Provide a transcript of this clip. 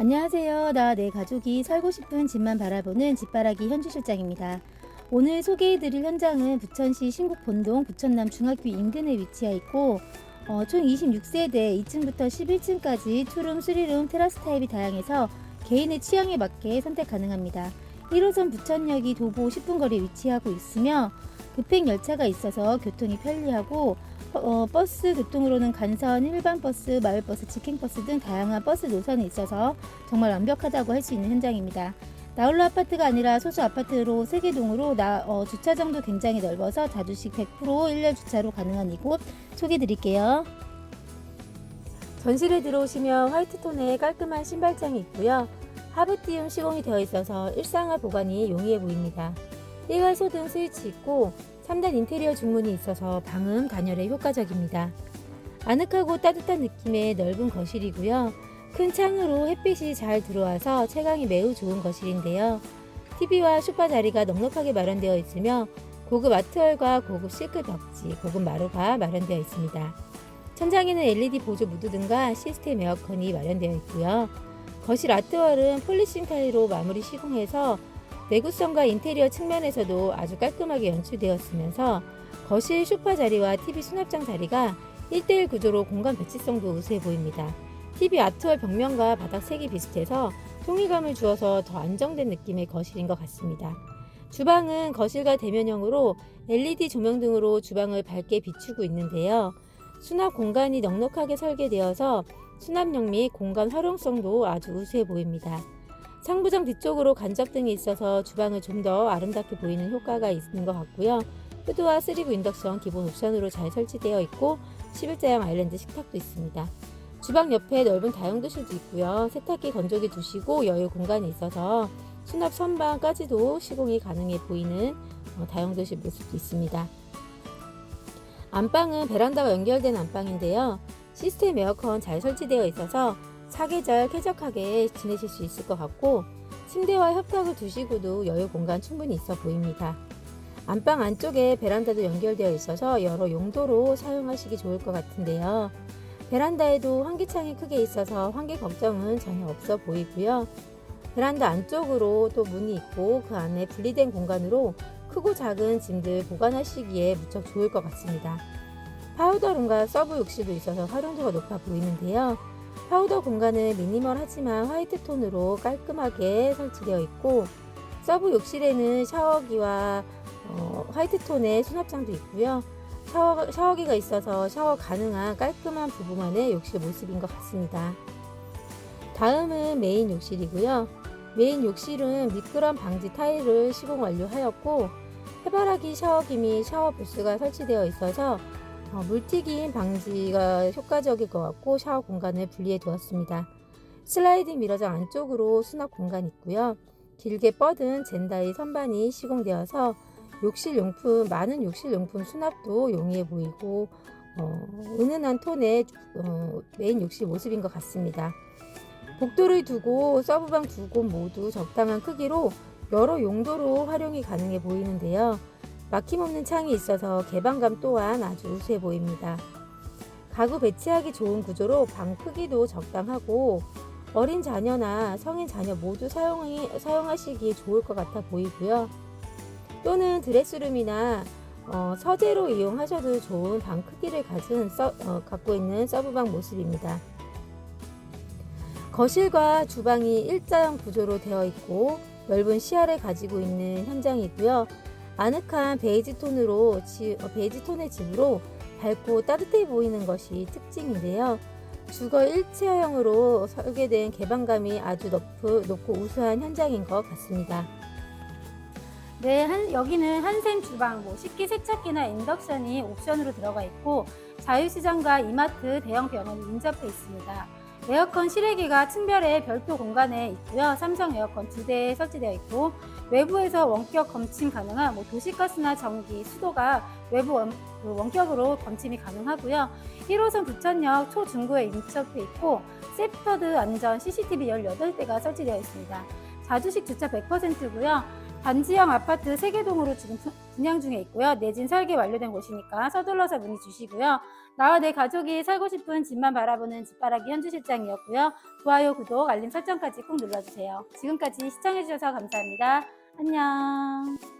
안녕하세요. 나 내 가족이 살고 싶은 집만 바라보는 집바라기 현주 실장입니다. 오늘 소개해드릴 현장은 부천시 신곡 본동 부천남 중학교 인근에 위치해 있고 어, 총 26세대 2층부터 11층까지 투룸, 쓰리룸, 테라스 타입이 다양해서 개인의 취향에 맞게 선택 가능합니다. 1호선 부천역이 도보 10분 거리에 위치하고 있으며 급행 열차가 있어서 교통이 편리하고 어, 버스 교통으로는 간선, 일반 버스, 마을 버스, 직행 버스 등 다양한 버스 노선이 있어서 정말 완벽하다고 할 수 있는 현장입니다. 나홀로 아파트가 아니라 소수 아파트로 세개동으로 나, 어, 주차장도 굉장히 넓어서 자주식 100% 일렬 주차로 가능한 이곳 소개해 드릴게요. 전실에 들어오시면 화이트톤의 깔끔한 신발장이 있고요. 하부띄움 시공이 되어 있어서 일상화 보관이 용이해 보입니다. 일괄 소 등 스위치 있고 3단 인테리어 중문이 있어서 방음 단열에 효과적입니다. 아늑하고 따뜻한 느낌의 넓은 거실이고요. 큰 창으로 햇빛이 잘 들어와서 채광이 매우 좋은 거실인데요. TV와 소파 자리가 넉넉하게 마련되어 있으며 고급 아트월과 고급 실크 벽지, 고급 마루가 마련되어 있습니다. 천장에는 LED 보조 무드 등과 시스템 에어컨이 마련되어 있고요. 거실 아트월은 폴리싱 타일로 마무리 시공해서 내구성과 인테리어 측면에서도 아주 깔끔하게 연출되었으면서 거실 소파 자리와 TV 수납장 자리가 1대1 구조로 공간 배치성도 우수해 보입니다. TV 아트월 벽면과 바닥 색이 비슷해서 통일감을 주어서 더 안정된 느낌의 거실인 것 같습니다. 주방은 거실과 대면형으로 LED 조명 등으로 주방을 밝게 비추고 있는데요. 수납 공간이 넉넉하게 설계되어서 수납력 및 공간 활용성도 아주 우수해 보입니다. 상부장 뒤쪽으로 간접 등이 있어서 주방을 좀 더 아름답게 보이는 효과가 있는 것 같고요. 후드와 쓰리구 인덕션 기본 옵션으로 잘 설치되어 있고 11자형 아일랜드 식탁도 있습니다. 주방 옆에 넓은 다용도실도 있고요. 세탁기 건조기 두시고 여유 공간이 있어서 수납 선반까지도 시공이 가능해 보이는 어, 다용도실 모습도 있습니다. 안방은 베란다와 연결된 안방인데요. 시스템 에어컨 잘 설치되어 있어서 사계절 쾌적하게 지내실 수 있을 것 같고 침대와 협탁을 두시고도 여유 공간 충분히 있어 보입니다. 안방 안쪽에 베란다도 연결되어 있어서 여러 용도로 사용하시기 좋을 것 같은데요. 베란다에도 환기창이 크게 있어서 환기 걱정은 전혀 없어 보이고요. 베란다 안쪽으로 또 문이 있고 그 안에 분리된 공간으로 크고 작은 짐들 보관하시기에 무척 좋을 것 같습니다. 파우더룸과 서브 욕실도 있어서 활용도가 높아 보이는데요. 파우더 공간은 미니멀하지만 화이트 톤으로 깔끔하게 설치되어 있고 서브 욕실에는 샤워기와 어, 화이트 톤의 수납장도 있고요. 샤워, 샤워기가 있어서 샤워 가능한 깔끔한 부부만의 욕실 모습인 것 같습니다. 다음은 메인 욕실이고요. 메인 욕실은 미끄럼 방지 타일을 시공 완료하였고 해바라기 샤워기 및 샤워 부스가 설치되어 있어서 어, 물튀김 방지가 효과적일 것 같고 샤워 공간을 분리해 두었습니다. 슬라이딩 미러장 안쪽으로 수납 공간이 있고요. 길게 뻗은 젠다이 선반이 시공되어서 욕실 용품 많은 욕실 용품 수납도 용이해 보이고 어, 은은한 톤의 어, 메인 욕실 모습인 것 같습니다. 복도를 두고 서브방 두 곳 모두 적당한 크기로 여러 용도로 활용이 가능해 보이는데요. 막힘없는 창이 있어서 개방감 또한 아주 우수해 보입니다. 가구 배치하기 좋은 구조로 방 크기도 적당하고 어린 자녀나 성인 자녀 모두 사용이, 사용하시기 좋을 것 같아 보이고요. 또는 드레스룸이나 어, 서재로 이용하셔도 좋은 방 크기를 가진 서, 어, 갖고 있는 서브방 모습입니다. 거실과 주방이 일자형 구조로 되어 있고 넓은 시야를 가지고 있는 현장이고요. 아늑한 베이지 톤으로 지, 어, 베이지 톤의 집으로 밝고 따뜻해 보이는 것이 특징인데요. 주거 일체형으로 설계된 개방감이 아주 높고, 높고 우수한 현장인 것 같습니다. 네, 한, 여기는 한샘 주방, 뭐 식기 세척기나 인덕션이 옵션으로 들어가 있고 자유시장과 이마트, 대형 병원이 인접해 있습니다. 에어컨 실외기가 층별의 별도 공간에 있고요. 삼성 에어컨 두 대 설치되어 있고 외부에서 원격 검침 가능한 뭐 도시가스나 전기, 수도가 외부 원, 그 원격으로 검침이 가능하고요. 1호선 부천역 초중구에 인접해 있고 세프터드 안전 CCTV 18대가 설치되어 있습니다. 자주식 주차 100%고요. 단지형 아파트 3개 동으로 지금 분- 분양 중에 있고요. 내진 설계 완료된 곳이니까 서둘러서 문의 주시고요. 나와 내 가족이 살고 싶은 집만 바라보는 집바라기 현주 실장이었고요. 좋아요, 구독, 알림 설정까지 꼭 눌러주세요. 지금까지 시청해주셔서 감사합니다. 안녕.